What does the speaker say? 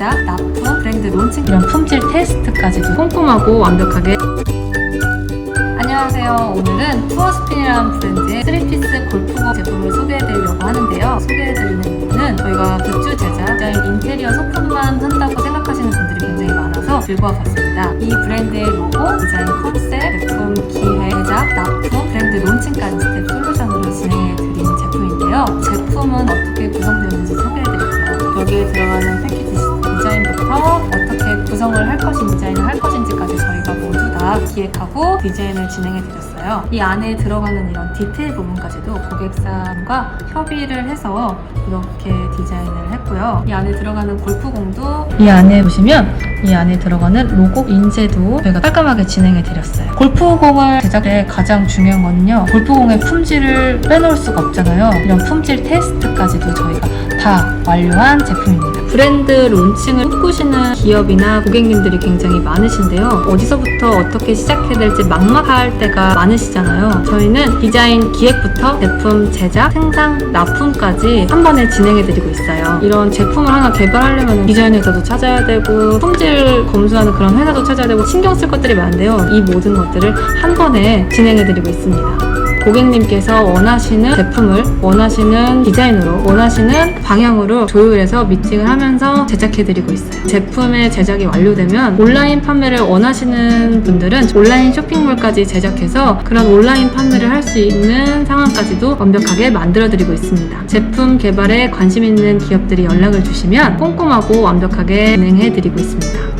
제작, 납품, 브랜드 론칭 이런 품질 테스트까지도 꼼꼼하고 완벽하게 안녕하세요. 오늘은 투어스핀이라는 브랜드의 3피스 골프공 제품을 소개해드리려고 하는데요. 소개해드리는 이유는 저희가 굿즈 제작, 인테리어 소품만 한다고 생각하시는 분들이 굉장히 많아서 들고 와봤습니다. 이 브랜드의 로고, 디자인 컨셉, 제품 기획, 제작, 납품, 브랜드 론칭까지 구성을 할 것인지 디자인을 할 것인지까지 저희가 모두 다 기획하고 디자인을 진행해 드렸어요. 이 안에 들어가는 이런 디테일 부분까지도 고객사과 협의를 해서 이렇게 디자인을 했고요. 이 안에 들어가는 골프공도 이 안에 보시면 이 안에 들어가는 로고 인쇄도 저희가 깔끔하게 진행해 드렸어요. 골프공을 제작할 때 가장 중요한 건요. 골프공의 품질을 빼놓을 수가 없잖아요. 이런 품질 테스트까지도 저희가 다 완료한 제품입니다. 브랜드 론칭을 꿈꾸시는 기업이나 고객님들이 굉장히 많으신데요. 어디서부터 어떻게 시작해야 될지 막막할 때가 많으시잖아요. 저희는 디자인 기획부터 제품 제작, 생산, 납품까지 한 번에 진행해드리고 있어요. 이런 제품을 하나 개발하려면 디자인 회사도 찾아야 되고 품질 검수하는 그런 회사도 찾아야 되고 신경 쓸 것들이 많은데요. 이 모든 것들을 한 번에 진행해드리고 있습니다. 고객님께서 원하시는 제품을 원하시는 디자인으로 원하시는 방향으로 조율해서 미팅을 하면서 제작해드리고 있어요. 제품의 제작이 완료되면 온라인 판매를 원하시는 분들은 온라인 쇼핑몰까지 제작해서 그런 온라인 판매를 할 수 있는 상황까지도 완벽하게 만들어드리고 있습니다. 제품 개발에 관심 있는 기업들이 연락을 주시면 꼼꼼하고 완벽하게 진행해드리고 있습니다.